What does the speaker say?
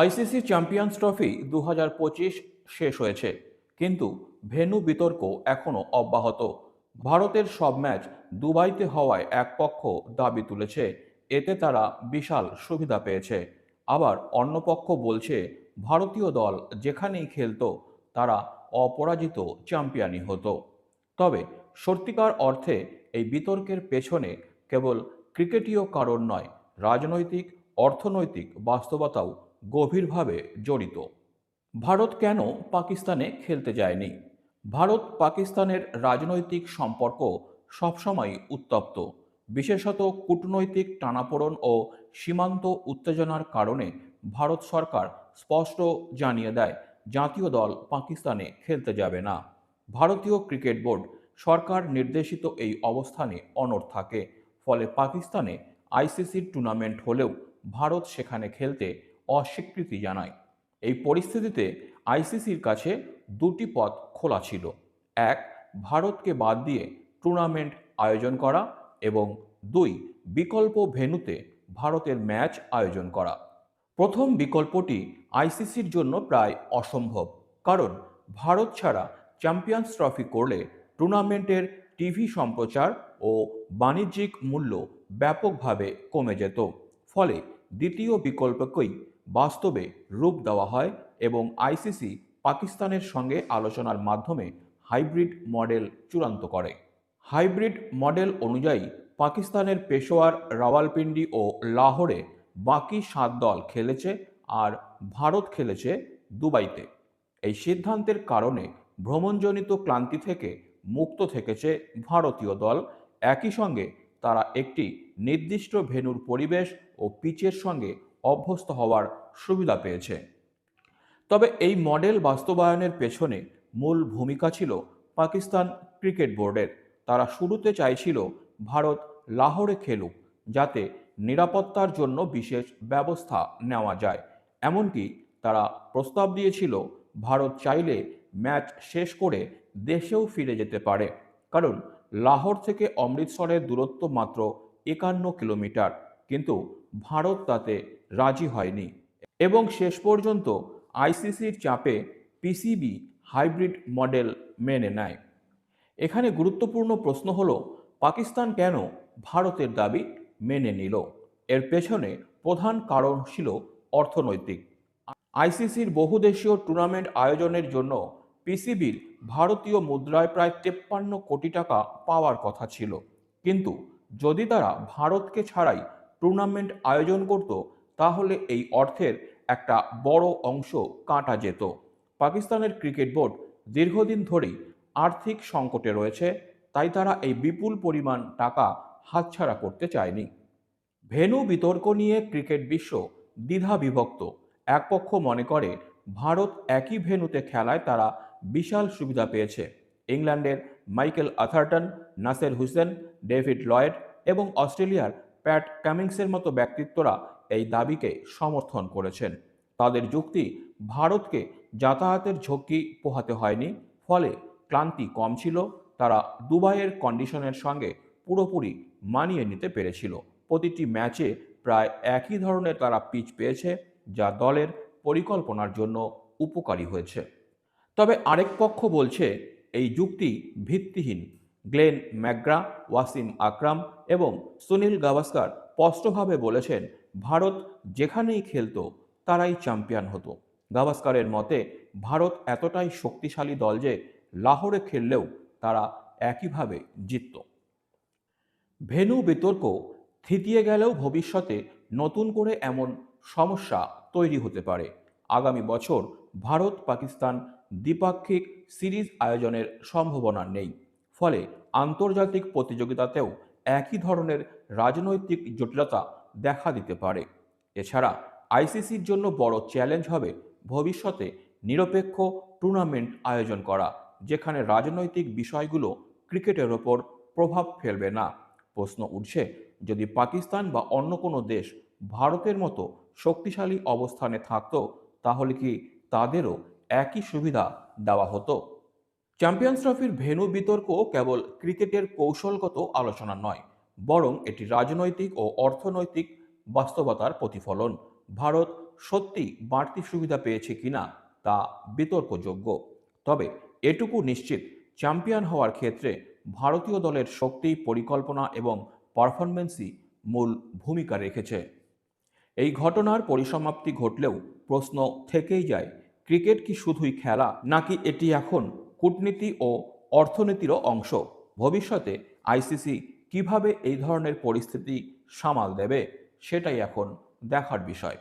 ICC champions trophy দু হাজার পঁচিশ শেষ হয়েছে, কিন্তু ভেন্যু বিতর্ক এখনও অব্যাহত। ভারতের সব ম্যাচ দুবাইতে হওয়ায় এক পক্ষ দাবি তুলেছে, এতে তারা বিশাল সুবিধা পেয়েছে। আবার অন্য পক্ষ বলছে, ভারতীয় দল যেখানেই খেলত, তারা অপরাজিত চ্যাম্পিয়নই হতো। তবে সত্যিকার অর্থে এই বিতর্কের পেছনে কেবল ক্রিকেটীয় কারণ নয়, রাজনৈতিক, অর্থনৈতিক বাস্তবতাও গভীরভাবে জড়িত। ভারত কেন পাকিস্তানে খেলতে যায়নি? ভারত পাকিস্তানের রাজনৈতিক সম্পর্ক সবসময় উত্তপ্ত, বিশেষত কূটনৈতিক টানাপোড়ন ও সীমান্ত উত্তেজনার কারণে ভারত সরকার স্পষ্ট জানিয়ে দেয়, জাতীয় দল পাকিস্তানে খেলতে যাবে না। ভারতীয় ক্রিকেট বোর্ড সরকার নির্দেশিত এই অবস্থানে অনড় থাকে, ফলে পাকিস্তানে আইসিসির টুর্নামেন্ট হলেও ভারত সেখানে খেলতে অস্বীকৃতি জানায়। এই পরিস্থিতিতে আইসিসির কাছে দুটি পথ খোলা ছিল। এক, ভারতকে বাদ দিয়ে টুর্নামেন্ট আয়োজন করা এবং দুই, বিকল্প ভেন্যুতে ভারতের ম্যাচ আয়োজন করা। প্রথম বিকল্পটি আইসিসির জন্য প্রায় অসম্ভব, কারণ ভারত ছাড়া চ্যাম্পিয়ন্স ট্রফি করলে টুর্নামেন্টের টিভি সম্প্রচার ও বাণিজ্যিক মূল্য ব্যাপকভাবে কমে যেত। ফলে দ্বিতীয় বিকল্পকেই বাস্তবে রূপ দেওয়া হয় এবং আইসিসি পাকিস্তানের সঙ্গে আলোচনার মাধ্যমে হাইব্রিড মডেল চূড়ান্ত করে। হাইব্রিড মডেল অনুযায়ী পাকিস্তানের পেশোয়ার রাওয়ালপিন্ডি ও লাহোরে বাকি সাত দল খেলেছে আর ভারত খেলেছে দুবাইতে। এই সিদ্ধান্তের কারণে ভ্রমণজনিত ক্লান্তি থেকে মুক্ত থেকেছে ভারতীয় দল। একই সঙ্গে তারা একটি নির্দিষ্ট ভেন্যুর পরিবেশ ও পিচের সঙ্গে অভ্যস্ত হওয়ার সুবিধা পেয়েছে। তবে এই মডেল বাস্তবায়নের পেছনে মূল ভূমিকা ছিল পাকিস্তান ক্রিকেট বোর্ডের। তারা শুরুতে চাইছিল ভারত লাহোরে খেলুক, যাতে নিরাপত্তার জন্য বিশেষ ব্যবস্থা নেওয়া যায়। এমনকি তারা প্রস্তাব দিয়েছিল, ভারত চাইলে ম্যাচ শেষ করে দেশেও ফিরে যেতে পারে। কারণ লাহোর থেকে অমৃতসরের দূরত্ব মাত্র একান্ন কিলোমিটার। কিন্তু ভারত তাতে রাজি হয়নি। এবং শেষ পর্যন্ত আইসিসির চাপে পিসিবি হাইব্রিড মডেল মেনে নেয়। এখানে গুরুত্বপূর্ণ প্রশ্ন হল, পাকিস্তান কেন ভারতের দাবি মেনে নিল? এর পেছনে প্রধান কারণ ছিল অর্থনৈতিক। আইসিসির বহুদেশীয় টুর্নামেন্ট আয়োজনের জন্য পিসিবির ভারতীয় মুদ্রায় প্রায় তেপ্পান্ন কোটি টাকা পাওয়ার কথা ছিল। কিন্তু যদি তারা ভারতকে ছাড়াই টুর্নামেন্ট আয়োজন করত, তাহলে এই অর্থের একটা বড় অংশ কাটা যেত। পাকিস্তানের ক্রিকেট বোর্ড দীর্ঘদিন ধরেই আর্থিক সংকটে রয়েছে, তাই তারা এই বিপুল পরিমাণ টাকা হাতছাড়া করতে চায়নি। ভেনু বিতর্ক নিয়ে ক্রিকেট বিশ্ব দ্বিধা বিভক্ত। এক পক্ষ মনে করে, ভারত একই ভেন্যুতে খেলায় তারা বিশাল সুবিধা পেয়েছে। ইংল্যান্ডের Michael Atherton, Nasser Hussain, David Lloyd এবং অস্ট্রেলিয়ার প্যাট কামিংসের মতো ব্যক্তিত্বরা এই দাবিকে সমর্থন করেছেন। তাদের যুক্তি, ভারতকে যাতায়াতের ঝক্কি পোহাতে হয়নি, ফলে ক্লান্তি কম ছিল, তারা দুবাইয়ের কন্ডিশনের সঙ্গে পুরোপুরি মানিয়ে নিতে পেরেছিল। প্রতিটি ম্যাচে প্রায় একই ধরনের তারা পিচ পেয়েছে, যা দলের পরিকল্পনার জন্য উপকারী হয়েছে। তবে আরেক পক্ষ বলছে, এই যুক্তি ভিত্তিহীন। গ্লেন ম্যাকগ্রা, ওয়াসিম আকরাম এবং সুনীল গাভাস্কার স্পষ্টভাবে বলেছেন, ভারত যেখানেই খেলত, তারাই চ্যাম্পিয়ন হতো। গাভাস্কারের মতে, ভারত এতটাই শক্তিশালী দল যে লাহোরে খেললেও তারা একইভাবে জিতত। ভেনু বিতর্ক থিতিয়ে গেলেও ভবিষ্যতে নতুন করে এমন সমস্যা তৈরি হতে পারে। আগামী বছর ভারত পাকিস্তান দ্বিপাক্ষিক সিরিজ আয়োজনের সম্ভাবনা নেই। ফলে আন্তর্জাতিক প্রতিযোগিতাতেও একই ধরনের রাজনৈতিক জটিলতা দেখা দিতে পারে। এছাড়া আইসিসির জন্য বড় চ্যালেঞ্জ হবে ভবিষ্যতে নিরপেক্ষ টুর্নামেন্ট আয়োজন করা, যেখানে রাজনৈতিক বিষয়গুলো ক্রিকেটের ওপর প্রভাব ফেলবে না। প্রশ্ন উঠছে, যদি পাকিস্তান বা অন্য কোনো দেশ ভারতের মতো শক্তিশালী অবস্থানে থাকত, তাহলে কি তাদেরও একই সুবিধা দেওয়া হতো? চ্যাম্পিয়ন্স ট্রফির ভেন্যু বিতর্ক কেবল ক্রিকেটের কৌশলগত আলোচনা নয়, বরং এটি রাজনৈতিক ও অর্থনৈতিক বাস্তবতার প্রতিফলন। ভারত সত্যি বাড়তি সুবিধা পেয়েছে কিনা তা বিতর্কযোগ্য। তবে এটুকু নিশ্চিত, চ্যাম্পিয়ন হওয়ার ক্ষেত্রে ভারতীয় দলের শক্তি, পরিকল্পনা এবং পারফরমেন্সই মূল ভূমিকা রেখেছে। এই ঘটনার পরিসমাপ্তি ঘটলেও প্রশ্ন থেকেই যায়, ক্রিকেট কি শুধুই খেলা নাকি এটি এখন কূটনীতি ও অর্থনীতিরও অংশ। ভবিষ্যতে আইসিসি কীভাবে এই ধরনের পরিস্থিতি সামাল দেবে, সেটাই এখন দেখার বিষয়।